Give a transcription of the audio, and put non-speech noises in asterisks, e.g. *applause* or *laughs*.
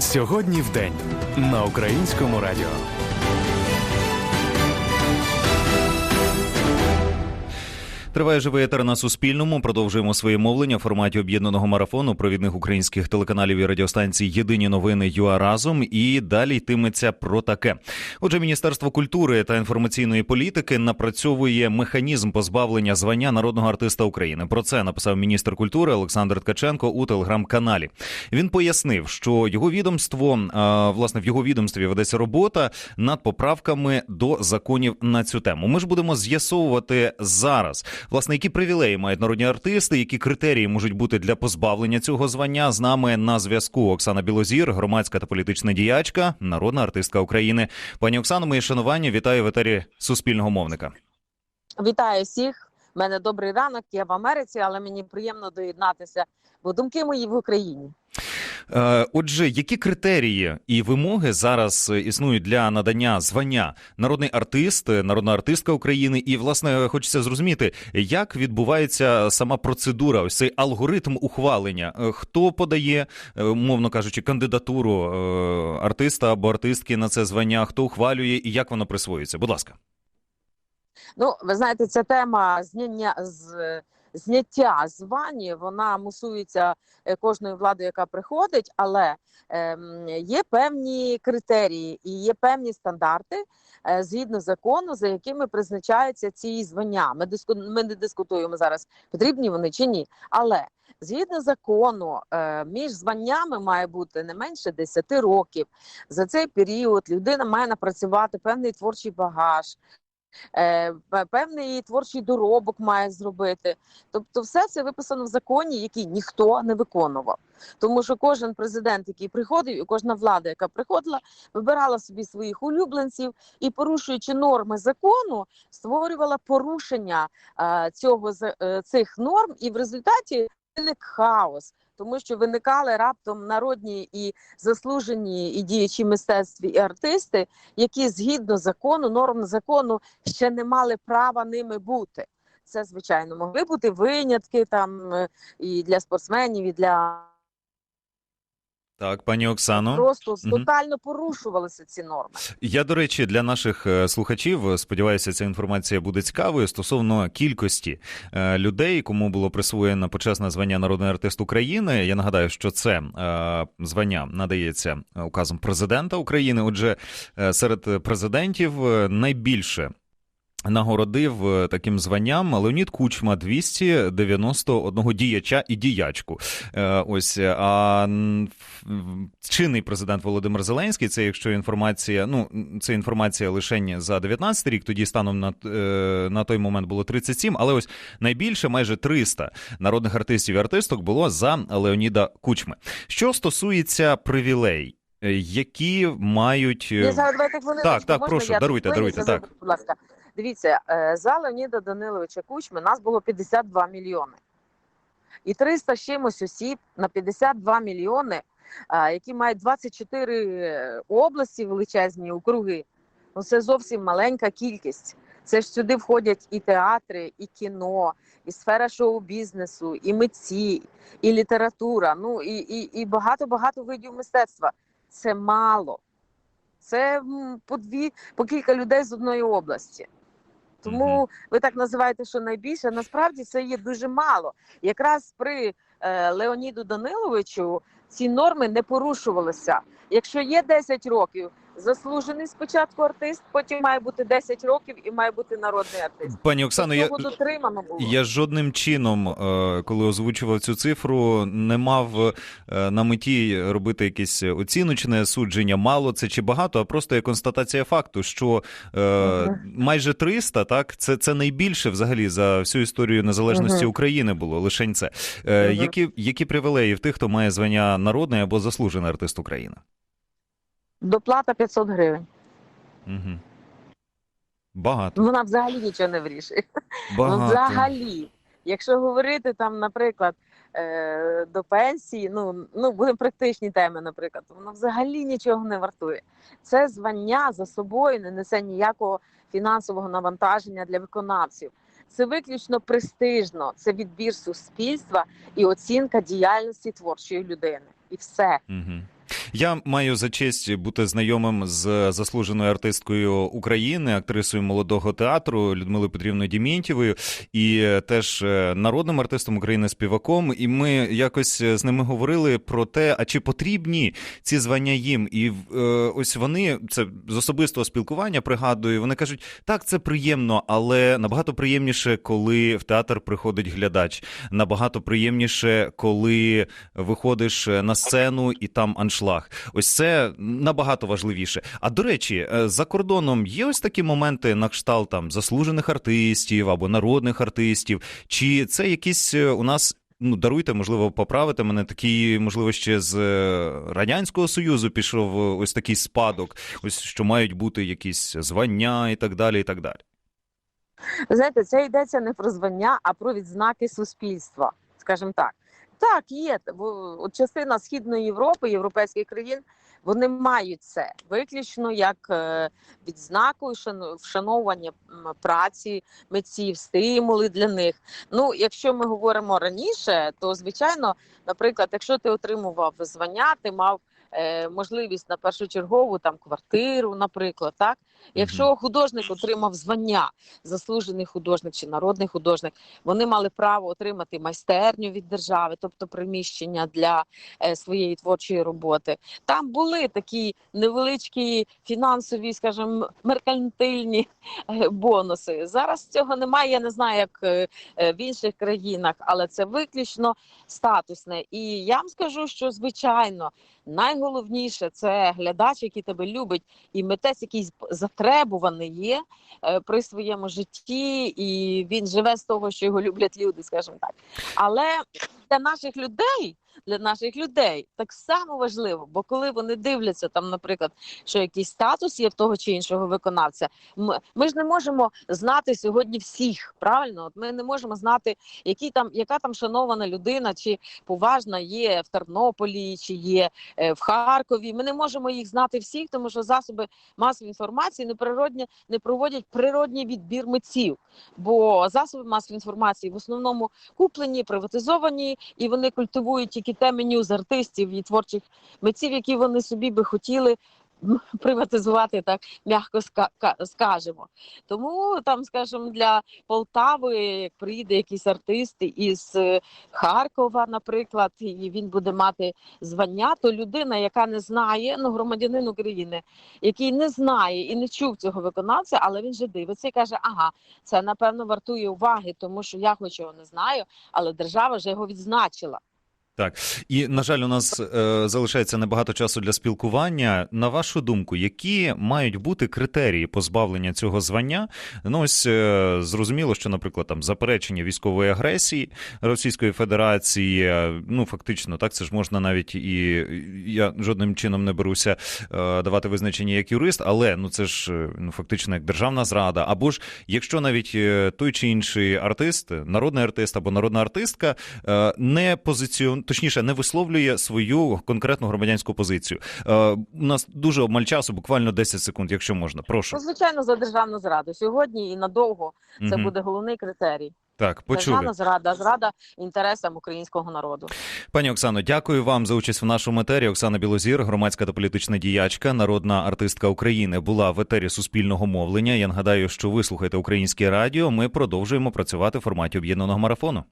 Сьогодні в день на українському радіо. Триває живий етер на Суспільному. Продовжуємо своє мовлення в форматі об'єднаного марафону провідних українських телеканалів і радіостанцій Єдині новини ЮА разом. І далі йтиметься про таке. Отже, Міністерство культури та інформаційної політики напрацьовує механізм позбавлення звання народного артиста України. Про це написав міністр культури Олександр Ткаченко у телеграм-каналі. Він пояснив, що його відомство власне в його відомстві ведеться робота над поправками до законів на цю тему. Ми ж будемо з'ясовувати зараз. Власне, які привілеї мають народні артисти, які критерії можуть бути для позбавлення цього звання? З нами на зв'язку Оксана Білозір, громадська та політична діячка, народна артистка України. Пані Оксано, мої шанування, вітаю в етері суспільного мовника. Вітаю всіх. У мене добрий ранок. Я в Америці, але мені приємно доєднатися, бо думки мої в Україні. Е, Отже, які критерії і вимоги зараз існують для надання звання народний артист, народна артистка України, і власне хочеться зрозуміти, як відбувається сама процедура, ось цей алгоритм ухвалення. Е, Хто подає, е, умовно кажучи, кандидатуру е, артиста або артистки на це звання, хто ухвалює і як воно присвоюється? Будь ласка. Ну, ви знаєте, ця тема зняння з зняття звані, вона мусується е, кожною владою, яка приходить, але ем, є певні критерії і є певні стандарти е, згідно закону, за якими призначаються ці звання. Ми диску... ми не дискутуємо зараз, потрібні вони чи ні. Але згідно закону, е, між званнями має бути не менше 10 років. За цей період людина має напрацювати певний творчий багаж. Е, пе- певний творчий доробок має зробити. Тобто, все це виписано в законі, який ніхто не виконував. Тому що кожен президент, який приходив, і кожна влада, яка приходила, вибирала собі своїх улюбленців і, порушуючи норми закону, створювала порушення е, цього е, цих норм, і в результаті виник хаос. Тому що виникали раптом народні і заслужені і діячі мистецтві і артисти, які згідно закону, норм закону ще не мали права ними бути. Це звичайно могли бути винятки там е, і для спортсменів, і для Так, пані Оксано. просто тотально порушувалися ці норми. Я, до речі, для наших е, слухачів е, сподіваюся, ця інформація буде цікавою стосовно кількості е, людей, кому було присвоєно почесне звання народний артист України. Я нагадаю, що це звання надається указом президента України. Отже, серед президентів найбільше. Нагородив е, таким званням Леонід Кучма 291 діяча і діячку. Е, Ось е, а чинний президент Володимир Зеленський. Це якщо інформація, ну це інформація лише за 19 рік. Тоді станом на, на той момент було 37, але ось найбільше, майже 300 народних артистів і артисток було за Леоніда Кучми. Що стосується привілей, які мають Я так, так, можна прошу, я даруйте, даруйте, так. Будь ласка, дивіться, е, за Леоніда Даниловича Кучми нас було 52 мільйони. І 300 з чимось осіб на 52 мільйони, е, які мають 24 області величезні округи. Ну, це зовсім маленька кількість. Це ж сюди входять і театри, і кіно, і сфера шоу-бізнесу, і митці, і література, ну і, і, і багато-багато видів мистецтва. Це мало. Це по дві, по кілька людей з одної області. Тому ви так називаєте, що найбільше. Насправді це є дуже мало. Якраз при е, Леоніду Даниловичу ці норми не порушувалися. Якщо є 10 років, заслужений спочатку артист, потім має бути 10 років і має бути народний артист. пані Оксано, я, дотримано було. Я жодним чином, е, коли озвучував цю цифру, не мав е, на меті робити якесь оціночне судження, мало це чи багато, а просто є констатація факту, що е, майже 300, так, це, це найбільше взагалі за всю історію незалежності. України було, лишень це. Е, які, які привілеї в тих, хто має звання народний або заслужений артист України? Доплата 500 гривень. Угу. Багато. Вона взагалі нічого не вирішує. Ну, Багато. взагалі, якщо говорити там, наприклад, е, до пенсії, ну, ну будемо практичні теми, наприклад, воно взагалі нічого не вартує. Це звання за собою не несе ніякого фінансового навантаження для виконавців. Це виключно престижно, це відбір суспільства і оцінка діяльності творчої людини. І все. Угу. Я маю за честь бути знайомим з заслуженою артисткою України, актрисою молодого театру Людмилою Петрівною Дімєнтєвою, і е, теж е, народним артистом України співаком. І ми якось з ними говорили про те, а чи потрібні ці звання їм. І е, ось вони це з особистого спілкування пригадую. Вони кажуть, так, це приємно, але набагато приємніше, коли в театр приходить глядач. Набагато приємніше, коли виходиш на сцену і там аншлаг. Ось це набагато важливіше. А до речі, е, за кордоном є ось такі моменти на кшталт там заслужених артистів або народних артистів. Чи це якісь е, у нас? Ну, даруйте, можливо, поправити мене. Такий, можливо, ще з е, радянського союзу пішов ось такий спадок, ось що мають бути якісь звання і так далі. І так далі. Знаєте, це йдеться не про звання, а про відзнаки суспільства, скажімо так. Так, є от частина Східної Європи, європейських країн, вони мають це виключно як е, відзнаку і вшановування праці митців, стимули для них. Ну, якщо ми говоримо раніше, то звичайно, наприклад, якщо ти отримував звання, ти мав е, можливість на першочергову там квартиру, наприклад, так. Якщо художник отримав звання, заслужений художник чи народний художник, вони мали право отримати майстерню від держави, тобто приміщення для е, своєї творчої роботи. Там були такі невеличкі фінансові, скажімо, меркантильні е, бонуси. Зараз цього немає. Я не знаю, як е, в інших країнах, але це виключно статусне. І я вам скажу, що звичайно найголовніше це глядач, який тебе любить, і митець, який затребуваний є е, при своєму житті, і він живе з того, що його люблять люди, скажімо так. Але для наших людей. Для наших людей так само важливо, бо коли вони дивляться там, наприклад, що якийсь статус є в того чи іншого виконавця, ми, ми ж не можемо знати сьогодні всіх. Правильно, от ми не можемо знати, які там, яка там шанована людина, чи поважна є в Тернополі, чи є е, в Харкові. Ми не можемо їх знати всіх, тому що засоби масової інформації неприродні не проводять природній відбір митців, бо засоби масової інформації в основному куплені, приватизовані, і вони культивують тільки те меню з артистів і творчих митців, які вони собі би хотіли. *laughs* Приватизувати так м'яко скажемо. Тому там, скажімо, для Полтави, як приїде якийсь артист із е, Харкова, наприклад, і він буде мати звання, то людина, яка не знає, ну громадянин України, який не знає і не чув цього виконавця, але він же дивиться і каже: ага, це напевно вартує уваги, тому що я хоч його не знаю, але держава вже його відзначила. Так, і на жаль, у нас е, залишається небагато часу для спілкування. На вашу думку, які мають бути критерії позбавлення цього звання? Ну ось е, зрозуміло, що, наприклад, там заперечення військової агресії Російської Федерації, е, ну фактично, так це ж можна навіть і я жодним чином не беруся е, давати визначення як юрист, але ну це ж е, ну фактично як державна зрада. Або ж якщо навіть е, той чи інший артист, народний артист або народна артистка не позиціон, точніше, не висловлює свою конкретну громадянську позицію. Е, У нас дуже обмаль часу, буквально 10 секунд, якщо можна. Прошу. Ну, звичайно, за державну зраду. Сьогодні і надовго це Мгм. буде головний критерій. Так, почули. Державна зрада, зрада інтересам українського народу. Пані Оксано, дякую вам за участь в нашому етері. Оксана Білозір, громадська та політична діячка, народна артистка України, була в етері суспільного мовлення. Я нагадаю, що ви слухаєте українське радіо. Ми продовжуємо працювати в форматі об'єднаного марафону.